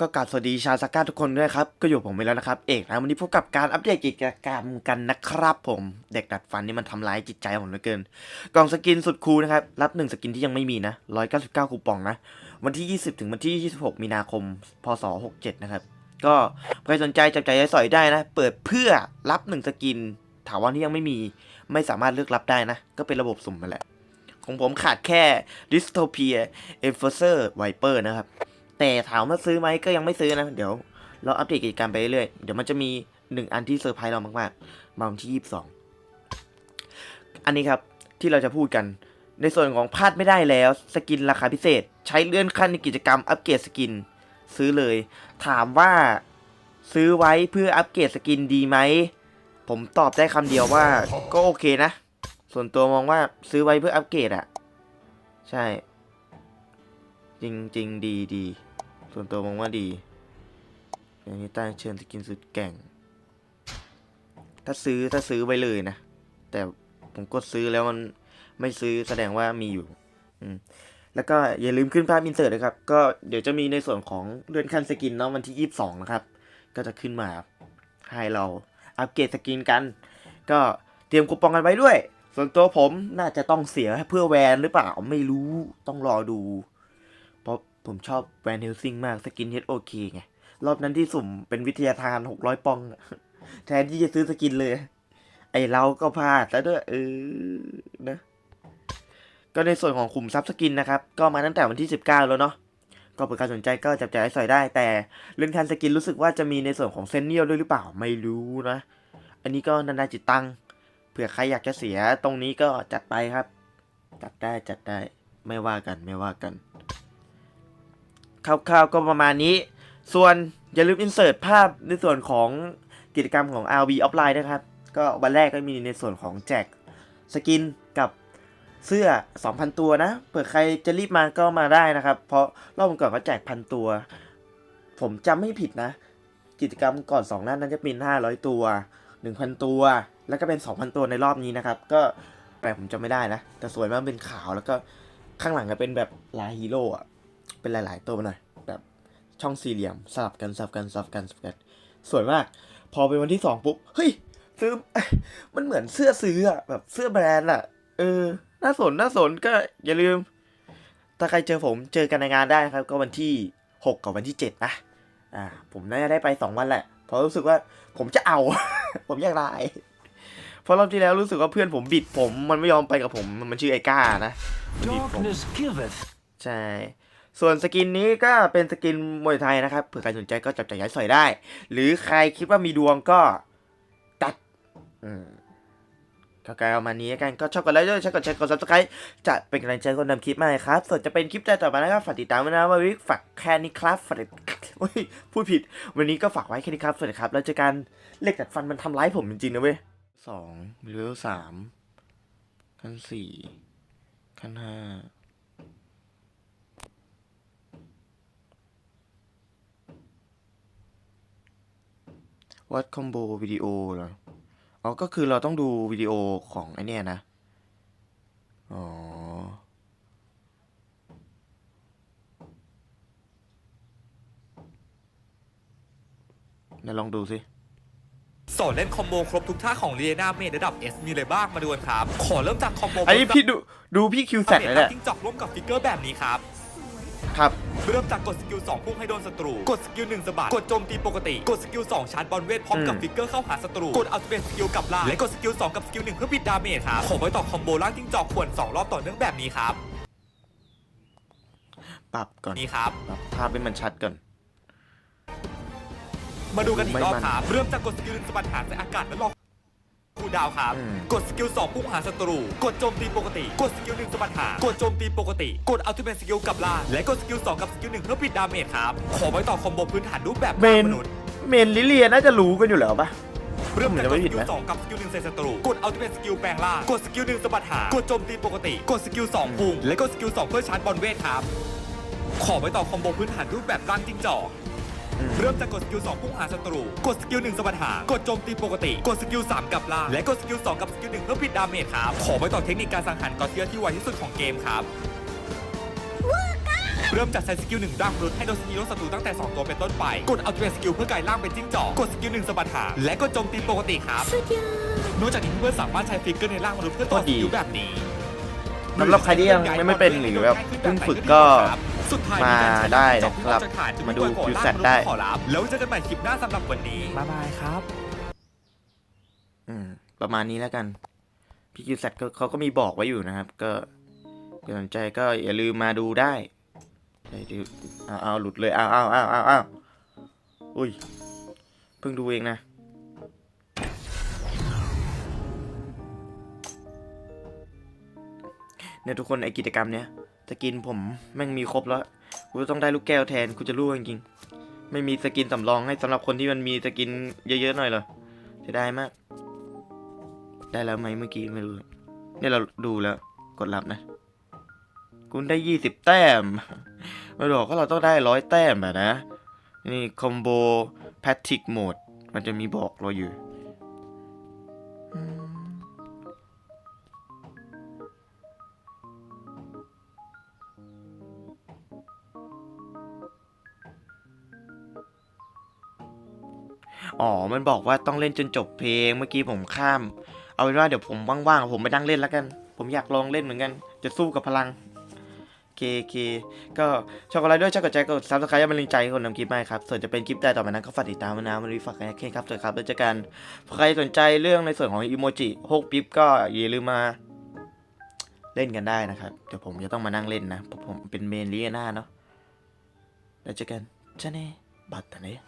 ก็กราบสวัสดีชาวสก้าทุกคนด้วยครับ ก็อยู่ผมไปแล้วนะครับ เอกนะวันนี้พบกับการอัปเดตกิจกรรมกันนะครับผม เด็กดัดฟันนี่มันทำร้ายจิตใจผมเหลือเกิน กล่องสกินสุดคูลนะครับ รับหนึ่งสกินที่ยังไม่มีนะ 199 คูปองนะ วันที่ 20 ถึงวันที่ 26 มีนาคม พศ 67 นะครับ ก็ใครสนใจจับใจายสอยได้นะ เปิดเพื่อรับหนึ่งสกิน ถาว่าที่ยังไม่มี ไม่สามารถเลือกรับได้นะ ก็เป็นระบบสุ่มมาแหละ ของผมขาดแค่ Dystopia Enforcer Viper นะครับ แต่ถามว่าซื้อไหมก็ยังไม่ซื้อนะ เดี๋ยว เราอัปเดตกิจกรรมไปเรื่อยๆ เดี๋ยวมันจะมีหนึ่งอันที่เซอร์ไพรส์เรามากๆ มาวันที่22อันนี้ครับที่เราจะพูดกัน ในส่วนของพลาดไม่ได้แล้ว สกินราคาพิเศษ ใช้เลื่อนขั้นในกิจกรรมอัปเกรดสกิน ซื้อเลย ถามว่าซื้อไว้เพื่ออัปเกรดสกินดีไหม ผมตอบได้คำเดียวว่าก็โอเคนะ ส่วนตัวมองว่าซื้อไว้เพื่ออัปเกรดอะใช่ จริงจริงดีดี ส่วนตัวมองว่าดีอย่างนี้ใต้เชิญสกินสุดแก่ง ถ้าซื้อถ้าซื้อไว้เลยนะ แต่ผมกดซื้อแล้วมันไม่ซื้อแสดงว่ามีอยู่ อืมแล้วก็อย่าลืมขึ้นภาพอินเสิร์ตนะครับ ก็เดี๋ยวจะมีในส่วนของเลื่อนขั้นสกินเนาะวันที่ 22 นะครับ ก็จะขึ้นมาให้เราอัปเกรดสกินกัน ก็เตรียมคูปองกันไว้ด้วย ส่วนตัวผมน่าจะต้องเสียเพื่อแวนหรือเปล่าไม่รู้ต้องรอดู ผมชอบแวนเฮลซิงมากสกินเฮดโอเคไง รอบนั้นที่สุ่มเป็นวิทยาทาน600ปองอะแทนที่จะซื้อสกินเลย ไอเราก็พลาดแล้วด้วยเออนะ ก็ในส่วนของขุมทรัพย์สกินนะครับ ก็มาตั้งแต่วันที่ 19 แล้วเนาะก็เปิดการสนใจก็จับจ่ายใส่ได้ แต่เรื่องคันสกินรู้สึกว่าจะมีในส่วนของเซนเนียลด้วยหรือเปล่าไม่รู้นะ อันนี้ก็นานาจิตตังเผื่อใครอยากจะเสียตรงนี้ก็จัดไปครับ จัดได้จัดได้ไม่ว่ากันไม่ว่ากัน คร่าวๆก็ประมาณนี้ ส่วนอย่าลืมอินเสิร์ตภาพในส่วนของกิจกรรมของ RV Offline นะครับ ก็วันแรกก็มีในส่วนของแจกสกินกับเสื้อ 2,000 ตัวนะเผื่อใครจะรีบมาก็มาได้นะครับ เพราะรอบก่อนก็แจกพันตัว ผมจำไม่ผิดนะ กิจกรรมก่อน2นั้นนั้นจะเป็น 500 ตัว 1,000 ตัว แล้วก็เป็น 2,000 ตัวในรอบนี้นะครับ ก็แต่ผมจำไม่ได้นะ แต่สวยมากเป็นขาวแล้วก็ข้างหลังก็เป็นแบบลายฮีโร่อะ เป็นหลาย ๆ ตัวมาหน่อยแบบช่องสี่เหลี่ยมสลับกันสลับกันสลับกันสลับกัน สวยมาก พอเป็นวันที่สองปุ๊บเฮ้ยซื้อมันเหมือนเสื้อซื้ออะแบบเสื้อแบรนด์อะเออ น่าสนน่าสนก็อย่าลืม ถ้าใครเจอผมเจอกันในงานได้ครับ ก็วันที่หกกับวันที่เจ็ดนะอ่า ผมน่าจะได้ไปสองวันแหละเพราะรู้สึกว่าผมจะเอา ผมอยากได้เพราะรอบที่แล้วรู้สึกว่าเพื่อนผมบิดผมมันไม่ยอมไปกับผมมันชื่อไอ้ก้านะมันบิดผม Darkness giveth. ใช่ ส่วนสกินนี้ก็เป็นสกินมวยไทยนะครับเผื่อใครสนใจก็จับจ่ายย้ายสอยได้ หรือใครคิดว่ามีดวงก็ตัดอืมก็กลายประมาณนี้กันก็ชอบกันแล้วด้วยชอบกดแชร์กดซับสไครต์จะเป็นกำลังใจคนทำคลิปมาครับ ส่วนจะเป็นคลิปต่อไปนะครับฝากติดตามด้วยนะว่าวิกฝากแค่นี้ครับฝากพูดผิด วันนี้ก็ฝากไว้แค่นี้ครับสวัสดีครับแล้วเจอกันเหล็กดัดฟันมันทำร้ายผมจริงๆนะเว้ยสองเลเวลสามขั้นสี่ขั้นห้า วัดคอมโบวิดีโอเหรอ อ๋อ ก็คือเราต้องดูวิดีโอของไอเนี่ยนะ อ๋อเดี๋ยวลองดูสิสอนเล่นคอมโบครบทุกท่าของเรียนาเมดระดับ S มีอะไรบ้างมาดูกันครับ ขอเริ่มจากคอมโบอันนี้พี่ดูดูพี่คิวแซกเลยแหละจิ้งจอกร่วมกับฟิกเกอร์แบบนี้ครับ ครับเริ่มจากกดสกิล2พุ่งให้โดนศัตรู กดสกิล1สะบัด กดโจมตีปกติ กดสกิล2ชาร์จบอลเวทพร้อมกับอืมฟิกเกอร์เข้าหาศัตรู กดอัลติเมทสกิลกลับล่างและกดสกิล2กับสกิล1เพื่อปิดดาเมจครับขอไว้ต่อคอมโบล่างจิ้งจอกขวน2รอบต่อเนื่องแบบนี้ครับ ปรับก่อนนี่ครับ ปรับภาพให้มันชัดก่อนมาดูกันอีกรอบไม่มันครับเริ่มจากกดสกิลหนึ่งสะบัดหางใส่อากาศแล้วลอง คูลดาวน์ครับ อืม กดสกิล 2 พุ่งหาศัตรู กดโจมตีปกติ กดสกิล 1สะบัดหางกดโจมตีปกติ กดอัลติเมทสกิลกลับล่างและกดสกิล 2 กับสกิล 1 เพื่อปิดดาเมจครับ ขอไว้ต่อคอมโบพื้นฐานรูปแบบเมนมนุษย์เมนลิเลียน่าจะรู้กันอยู่แล้วปะ เริ่มจากผมจะกไม่ดผิสดกิลนะ2กับสกิล1ใส่ศัตรู กดอัลติเมทสกิลแปลงล่าง กดสกิล1สะบัดหางกดโจมตีปกติ กดสกิล2พุ่งและกดสกิล2เพื่อชาร์จบอลเวทครับ ขอไว้ต่อคอมโบพื้นฐานรูปแบบร่างจิ้งจอกอืม เริ่มจากกดสกิล2พุ่งหาศัตรู กดสกิล1สะบัดหาง กดโจมตีปกติ กดสกิล3กลับล่าง และกดสกิล2กับสกิล1เพื่อปิดดาเมจครับ ขอไว้ต่อเทคนิคการสังหารกอเทียที่ไวที่สุดของเกมครับเริ่มจากใช้สกิลหนึ่งร่างมนุษย์ให้โดนสกิลศัตรูตั้งแต่ 2 ตัวเป็นต้นไป กดอัลติเมทสกิลเพื่อกลายร่างเป็นจิ้งจอก กดสกิลหนึ่งสะบัดหางและกดโจมตีปกติครับนอกจากนี้เพื่อนสามารถใช้ฟิกเกอร์ในร่างมนุษย์เพื่อต่อสกิลแบบนี้สำหรับใครที่ยังไม่เป็นหรือแบบเพิ่งฝึกก็สุดท้าย มาการใช้ได้จิ้งจอกนะครับที่เรจะขยจะมาดูก่อนคิวร่างแซดมนุษย์ได้ขอรับแล้วเจอกันใหม่คลิปหน้าสำหรับวันนี้บ๊ายบายครับอืมประมาณนี้แล้วกัน พี่คิวแซดก็เขาก็มีบอกไว้อยู่นะครับ ก็ใครสนใจก็อย่าลืมมาดูได้ใช่ดูเอาเอาหลุดเลยเอาเอาเอาเอาเอาอุ้ยเพิ่งดูเองนะเนี่ยทุกคนไอกิจกรรมเนี้ย สกินผมแม่งมีครบแล้ว กูต้องได้ลูกแก้วแทน กูจะรู้จริงๆ ไม่มีสกินสำรองให้สำหรับคนที่มันมีสกินเยอะๆหน่อยเหรอเสียดายมาก ได้แล้วไหมเมื่อกี้ไม่รู้ เนี่ยเราดูแล้ว กดรับนะคุณได้ยี่สิบแต้มไมาบอกว่าเราต้องได้ร้อยแต้มอะนะ นี่คอมโบแพทริกโหมด มันจะมีบอกเราอยู่ อ๋อ มันบอกว่าต้องเล่นจนจบเพลง เมื่อกี้ผมข้าม เอาเป็นว่าเดี๋ยวผมว่างๆผมไปนั่งเล่นแล้วกัน ผมอยากลองเล่นเหมือนกัน จะสู้กับพลังเคเคก็ชอบอะไรด้วยชอบกดใจกดซับสไครต์เป็นแรงใจคนทำคลิปมากครับ ส่วนจะเป็นคลิปใดต่อไปนั้นก็ฝากติดตามมานะวันนี้ฝากกันแค่ครับสวัสดีครับแล้วเจอกัน ใครสนใจเรื่องในส่วนของอีโมจิหกปิ๊บก็อย่าลืมมา เล่นกันได้นะครับ เดี๋ยวผมจะต้องมานั่งเล่นนะเพราะผมเป็นเมนลีน่าเนาะแล้วเจอกันจ้าเน่บัตตาเน่